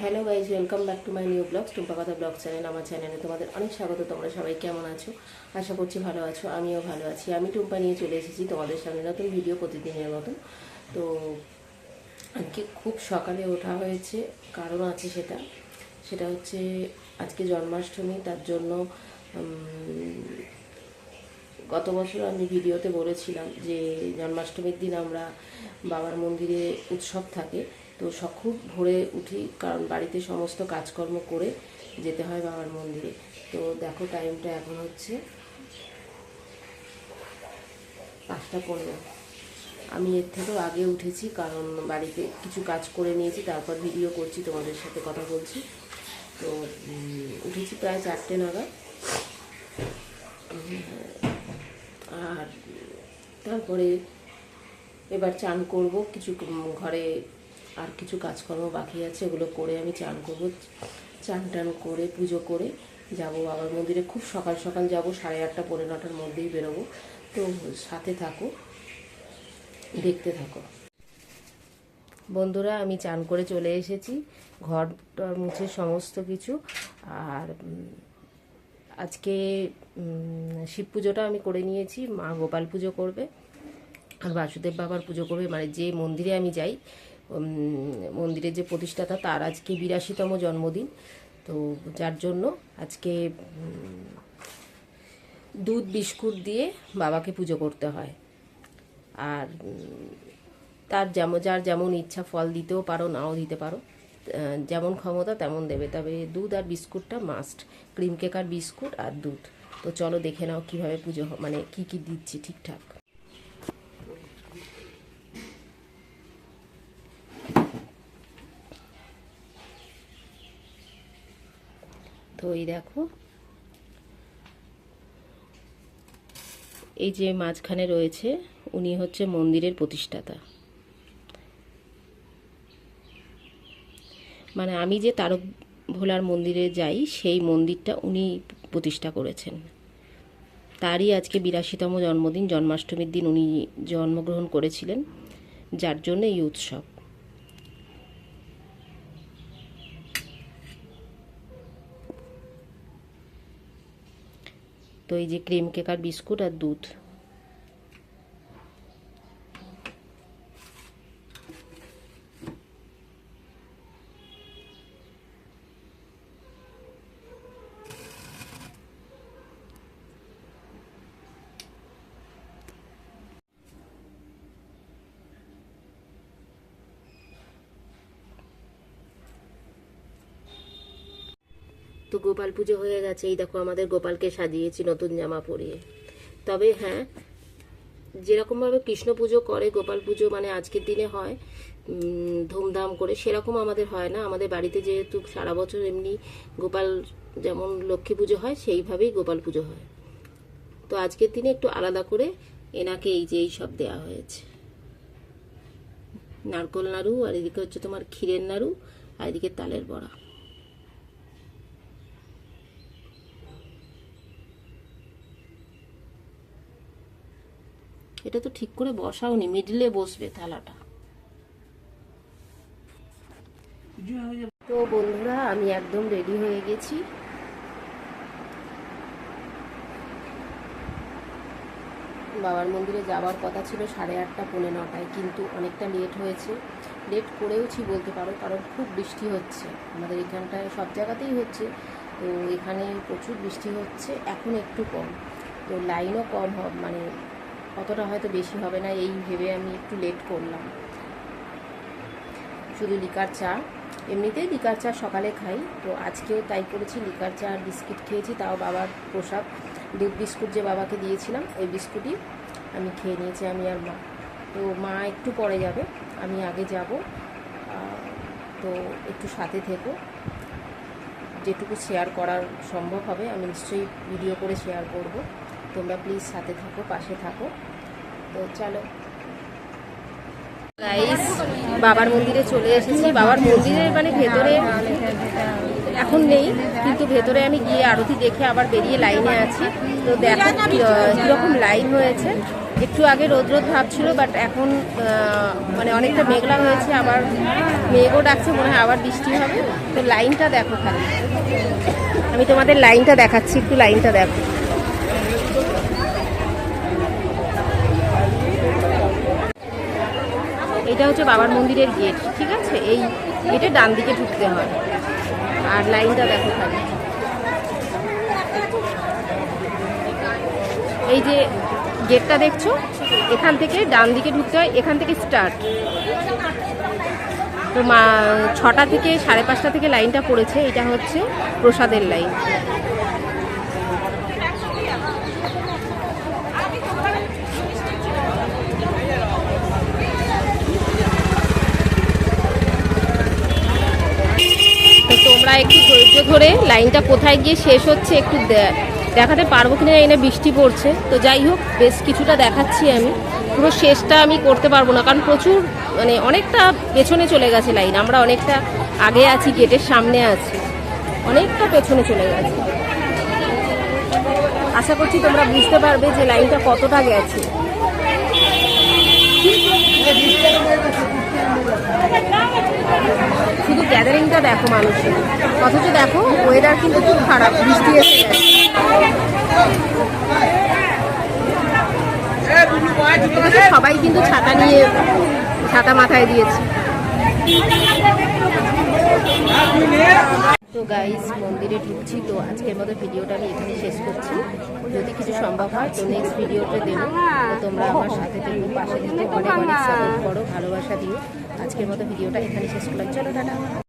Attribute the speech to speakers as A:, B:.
A: Hello guys welcome back to my new blogs Tumpa Katha blog channel আমার চ্যানেলে তোমাদের অনেক স্বাগত, তোমরা সবাই কেমন আছো? আশা করছি ভালো আছো, আমিও ভালো আছি। আমি টুম্পা নিয়ে চলে এসেছি তোমাদের সামনে নতুন ভিডিও প্রতিদিনের মতো তো, আজকে খুব সকালে ওঠা হয়েছে, কারণ আছে সেটা। সেটা হচ্ছে, আজকে জন্মাষ্টমী, তার জন্য গত বছর আমি ভিডিওতে বলেছিলাম যে, জন্মাষ্টমীর দিন আমরা বাবার মন্দিরে উৎসব থাকে। তো খুব ভোরে উঠি, কারণ বাড়িতে সমস্ত কাজকর্ম করে যেতে হয় বাবার মন্দিরে। তো দেখো টাইমটা এখন হচ্ছে পাঁচটা পনেরো। আমি এর থেকেও আগে উঠেছি, কারণ বাড়িতে কিছু কাজ করে নিয়েছি, তারপর ভিডিও করছি, তোমাদের সাথে কথা বলছি। তো উঠেছি প্রায় চারটে নাগাদ। আর তারপরে এবার চান করব, কিছু ঘরে আর কিছু কাজকর্ম বাকি আছে ওগুলো করে আমি চান করব। চান টান করে, পুজো করে যাব বাবার মন্দিরে। খুব সকাল সকাল যাব, সাড়ে আটটা, পৌনে নটার মধ্যেই বেরোবো। তো সাথে থাকো, দেখতে থাকো। বন্ধুরা, আমি চান করে চলে এসেছি। ঘর মুছে সমস্ত কিছু। আর আজকে শিব পুজোটা আমি করে নিয়েছি। মা গোপাল পুজো করবে। আর বাসুদেব বাবার পুজো করবে। মানে যে মন্দিরে আমি যাই মন্দিরের যে প্রতিষ্ঠাতা তার আজকে বিরাশিতম জন্মদিন। তো যার জন্য আজকে দুধ, বিস্কুট দিয়ে বাবাকে পুজো করতে হয়। আর তার যেমন যার যেমন ইচ্ছা ফল দিতেও পারো, নাও দিতে পারো। যেমন ক্ষমতা তেমন দেবে। তবে দুধ আর বিস্কুটটা মাস্ট ক্রিম কেক আর বিস্কুট আর দুধ। তো চলো দেখে নাও কীভাবে পুজো মানে কি কি দিচ্ছি ঠিকঠাক। এই দেখো। এই যে মাঝখানে রয়েছে, উনি হচ্ছে মন্দিরের প্রতিষ্ঠাতা। মানে আমি যে তারক ভোলার মন্দিরে যাই, সেই মন্দিরটা উনি প্রতিষ্ঠা করেছেন। তারই আজকে বিরাশিতম জন্মদিন, জন্মাষ্টমীর দিন উনি জন্মগ্রহণ করেছিলেন, যার জন্য এই উৎসব। তো এই যে ক্রিম কেক আর বিস্কুট আর দুধ তো গোপাল পুজো হয়ে গেছে। এই দেখো আমাদের গোপালকে সাজিয়েছি নতুন জামা পরিয়ে। তবে হ্যাঁ যেরকমভাবে কৃষ্ণ পুজো করে, গোপাল পুজো মানে আজকের দিনে হয় ধুমধাম করে, সেরকম আমাদের হয় না। আমাদের বাড়িতে যেহেতু সারা বছর এমনি গোপাল যেমন লক্ষ্মী পুজো হয়, সেইভাবেই গোপাল পুজো হয়। তো আজকের দিনে একটু আলাদা করে এনাকে এই যে এই সব দেওয়া হয়েছে। নারকোল নাড়ু, আর এদিকে হচ্ছে তোমার ক্ষীরের নাড়ু, আর এদিকে তালের বড়া। এটা তো ঠিক করে বসাওনি মিডলে বসবে থালাটা। তো বন্ধুরা, আমি একদম রেডি হয়ে গেছি। বাবার মন্দিরে যাওয়ার কথা ছিল সাড়ে আটটা, পৌনে নটায়, কিন্তু অনেকটা লেট হয়েছে। লেট করেওছি বলতে পারো, কারণ খুব বৃষ্টি হচ্ছে। আমাদের এখানটায় সব জায়গাতেই হচ্ছে। তো এখানে প্রচুর বৃষ্টি হচ্ছে, এখন একটু কম। তো লাইনও কম মানে অতটা হয়তো বেশি হবে না, এই ভেবে আমি একটু লেট করলাম। শুধু লিকার চা। এমনিতেই লিকার চা সকালে খাই, তো আজকেও তাই করেছি, লিকার চা আর বিস্কিট খেয়েছি, তাও বাবার পোশাক দুধ বিস্কুট যে বাবাকে দিয়েছিলাম, ওই বিস্কুটই আমি খেয়ে নিয়েছি আমি আর মা। তো মা একটু পরে যাবে, আমি আগে যাব। তো একটু সাথে থেকো। যেটুকু শেয়ার করার সম্ভব হবে, আমি নিশ্চয়ই ভিডিও করে শেয়ার করব। তোমরা প্লিজ সাথে থাকো, পাশে থাকো। তো চলো। বাবার মন্দিরে চলে এসেছি। বাবার মন্দিরের মানে ভেতরে এখন নেই, কিন্তু ভেতরে আমি গিয়ে আরতি দেখে আবার বেরিয়ে লাইনে আছি। তো দেখো কীরকম লাইন হয়েছে। একটু আগে রোদ রোদ ভাব ছিল বাট এখন মানে অনেকটা মেঘলা হয়েছে। আবার মেঘও ডাকছে, মনে হয় আবার বৃষ্টি হবে। তো লাইনটা দেখো খালি। আমি তোমাদের লাইনটা দেখাচ্ছি, একটু লাইনটা দেখো। এটা হচ্ছে বাবার মন্দিরের গেট, ঠিক আছে? এই গেটে ডান দিকে ঢুকতে হয়। আর লাইনটা দেখো এই যে গেটটা দেখছ? এখান থেকে ডান দিকে ঢুকতে হয়, এখান থেকে স্টার্ট। তো মা, ছটা থেকে সাড়ে পাঁচটা থেকে লাইনটা পড়েছে, এটা হচ্ছে প্রসাদের লাইন তো তোমরা ধৈর্য ধরে লাইনটা কোথায় গিয়ে শেষ হচ্ছে একটু দেখাতে পারব কিনা জানি না, বৃষ্টি পড়ছে। তো যাই হোক, বেশ কিছুটা দেখাচ্ছি আমি। পুরো শেষটা আমি করতে পারব না, কারণ প্রচুর মানে অনেকটা পেছনে চলে গেছে লাইন। আমরা অনেকটা আগে আছি, গেটের সামনে আছি। অনেকটা পেছনে চলে গেছে। আশা করছি তোমরা বুঝতে পারবে যে লাইনটা কতটা গেছে। শুধু গ্যাদারিংটা দেখো মানুষের। অথচ দেখো ওয়েদার কিন্তু খুব খারাপ, বৃষ্টি এসে গেছে। সবাই কিন্তু ছাতা নিয়ে, ছাতা মাথায় দিয়েছে। তো গাইজ মন্দিরে ঢুকছি তো আজকের মতো ভিডিওটা আমি এখানে শেষ করছি। যদি কিছু সম্ভব হয় তো নেক্সট ভিডিওটা দেবো। তোমরা আমার সাথে থেকে, পাশে থেকে, অনেক অনেক সাপোর্ট করো, ভালোবাসা দিও। আজকের মতো ভিডিওটা এখানে শেষ করলাম। চলো, টাটা।